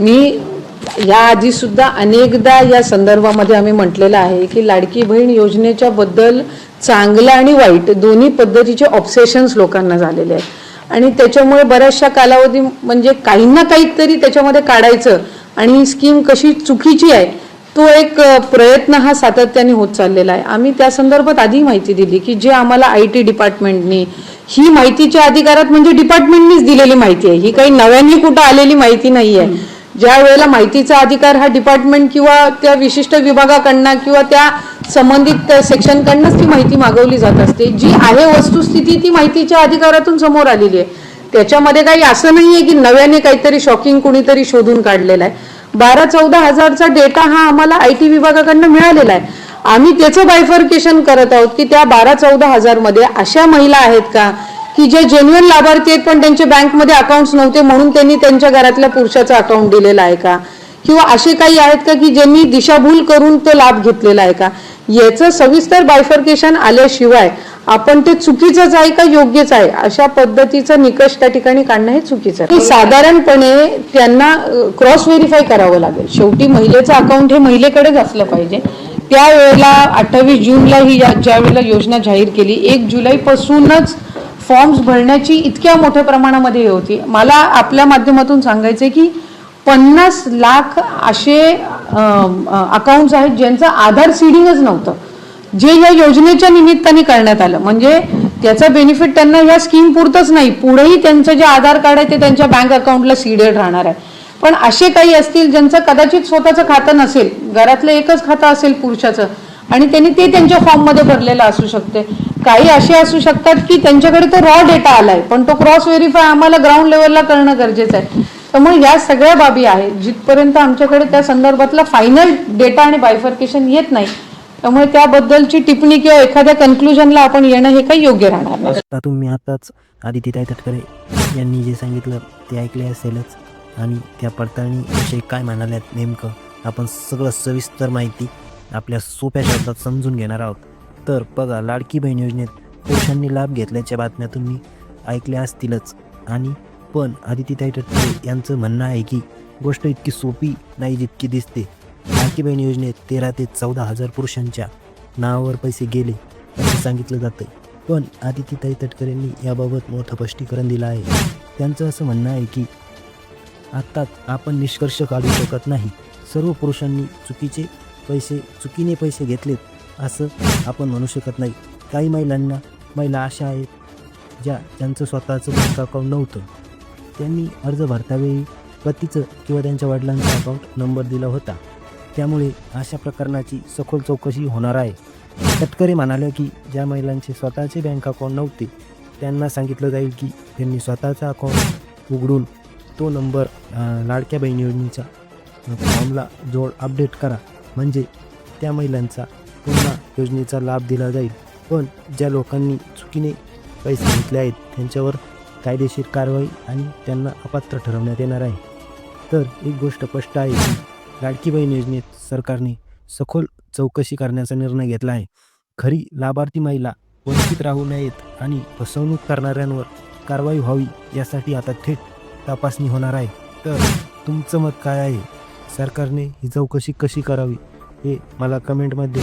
मी या आधीसुद्धा अनेकदा या संदर्भामध्ये आम्ही म्हटलेलं आहे की लाडकी बहीण योजनेच्या बद्दल चांगलं आणि वाईट दोन्ही पद्धतीचे ऑब्सेशन्स लोकांना झालेले आहेत. आणि त्याच्यामुळे बऱ्याचशा कालावधी म्हणजे काही ना काहीतरी त्याच्यामध्ये काढायचं आणि ही स्कीम कशी चुकीची आहे तो एक प्रयत्न हा सातत्याने होत चाललेला आहे. आम्ही त्या संदर्भात आधी माहिती दिली की जे आम्हाला आय टी डिपार्टमेंटनी ही माहितीच्या अधिकारात म्हणजे डिपार्टमेंटनीच दिलेली माहिती आहे. ही काही नव्याने कुठं आलेली माहिती नाही आहे ज्या वेळेला माहितीचा अधिकार हा डिपार्टमेंट किंवा त्या विशिष्ट विभागाकडनं किंवा त्या संबंधित सेक्शनकडनंच ती माहिती मागवली जात असते. जी आहे वस्तुस्थिती ती माहितीच्या अधिकारातून समोर आलेली आहे. त्याच्यामध्ये काही असं नाही आहे की नव्याने काहीतरी शॉकिंग कुणीतरी शोधून काढलेला आहे. बारा चौदा हजारचा डेटा हा आम्हाला आय टी विभागाकडनं मिळालेला आहे. आम्ही त्याचं बायफर्केशन करत आहोत की त्या बारा चौदा हजारमध्ये अशा महिला आहेत का? की जे जेन्युअन लाभार्थी आहेत पण त्यांचे बँकमध्ये अकाउंट्स नव्हते म्हणून त्यांनी त्यांच्या घरातल्या पुरुषाचं अकाउंट दिलेलं आहे का? किंवा असे काही आहेत का की ज्यांनी दिशाभूल करून तो लाभ घेतलेला आहे का? याचं सविस्तर बायफर्केशन आल्याशिवाय आपण ते चुकीचंच आहे का योग्यच आहे? अशा पद्धतीचा निकष त्या ठिकाणी काढणं हे चुकीचं आहे. साधारणपणे त्यांना क्रॉस व्हेरीफाय करावं लागेल. शेवटी महिलेचं अकाउंट हे महिलेकडेच असलं पाहिजे. त्यावेळेला अठ्ठावीस जूनला ही ज्या वेळेला योजना जाहीर केली एक जुलैपासूनच फॉर्म्स भरण्याची इतक्या मोठ्या प्रमाणामध्ये हे होती. मला आपल्या माध्यमातून सांगायचं की पन्नास लाख असे अकाउंट्स आहेत ज्यांचं आधार सीडिंगच नव्हतं. जे या योजनेच्या निमित्ताने करण्यात आलं. म्हणजे त्याचा बेनिफिट त्यांना या स्कीम पुरतच नाही. पुढेही त्यांचं जे आधार कार्ड आहे ते त्यांच्या बँक अकाउंटला सीडेड राहणार आहे. पण असे काही असतील ज्यांचं कदाचित स्वतःचं खातं नसेल. घरातलं एकच खातं असेल पुरुषाचं. आणि त्यांनी ते त्यांच्या फॉर्ममध्ये भरलेलं असू शकते. काही असे असू शकतात की त्यांच्याकडे तो रॉ डेटा आलाय पण तो क्रॉस व्हेरीफाय आम्हाला ग्राउंड लेवलला करणं गरजेचं आहे. त्यामुळे या सगळ्या बाबी आहेत जिथपर्यंत आमच्याकडे त्या संदर्भातला फायनल डेटा आणि बायफर्केशन येत नाही त्यामुळे त्याबद्दलची टिप्पणी किंवा एखाद्या कन्क्लुजनला आपण येणं हे काही योग्य राहणार नाही. तुम्ही आताच आदित्यताई तटकरे यांनी जे सांगितलं ते ऐकले असेलच. आणि त्या पडताळणीविषयी काय म्हणाल्यात नेमकं? आपण सगळं सविस्तर माहिती आपल्या सोप्या शब्दात समजून घेणार आहोत. तर बघा लाडकी बहीण योजनेत पुरुषांनी लाभ घेतल्याच्या बातम्या तुम्ही ऐकल्या असतीलच. आणि पण आदित्यताई तटकरे यांचं म्हणणं आहे की गोष्ट इतकी सोपी नाही जितकी दिसते. लाडकी बहीण योजनेत तेरा ते चौदा हजार पुरुषांच्या नावावर पैसे गेले असं सांगितलं जातं. पण आदित्यताई तटकरेंनी याबाबत मोठं स्पष्टीकरण दिलं आहे. त्यांचं असं म्हणणं आहे की आत्ताच आपण निष्कर्ष काढू शकत नाही. सर्व पुरुषांनी चुकीचे पैसे चुकीने पैसे घेतलेत असं आपण म्हणू शकत नाही. काही महिलांना महिला अशा आहेत ज्या ज्यांचं स्वतःचं बँक अकाउंट नव्हतं. त्यांनी अर्ज भरतावेळी पतीचं किंवा त्यांच्या वडिलांचा अकाउंट नंबर दिला होता. त्यामुळे अशा प्रकरणाची सखोल चौकशी होणार आहे. तटकरे म्हणाले की ज्या महिलांचे स्वतःचे बँक अकाउंट नव्हते त्यांना सांगितलं जाईल की त्यांनी स्वतःचा अकाउंट उघडून तो नंबर लाडक्या बहिणी योजनेच्या फॉर्मला जोड अपडेट करा. म्हणजे त्या महिलांचा पुन्हा योजनेचा लाभ दिला जाईल. पण ज्या लोकांनी चुकीने पैसे घेतले आहेत त्यांच्यावर कायदेशीर कारवाई आणि त्यांना अपात्र ठरवण्यात येणार आहे. तर एक गोष्ट स्पष्ट आहे की लाडकी बहीण योजनेत सरकारने सखोल चौकशी करण्याचा निर्णय घेतला आहे. खरी लाभार्थी महिला वंचित राहू नयेत आणि फसवणूक करणाऱ्यांवर कारवाई व्हावी यासाठी आता थेट तपासणी होणार आहे. तर तुमचं मत काय आहे? सरकारने ही चौकशी कशी करावी हे मला कमेंटमध्ये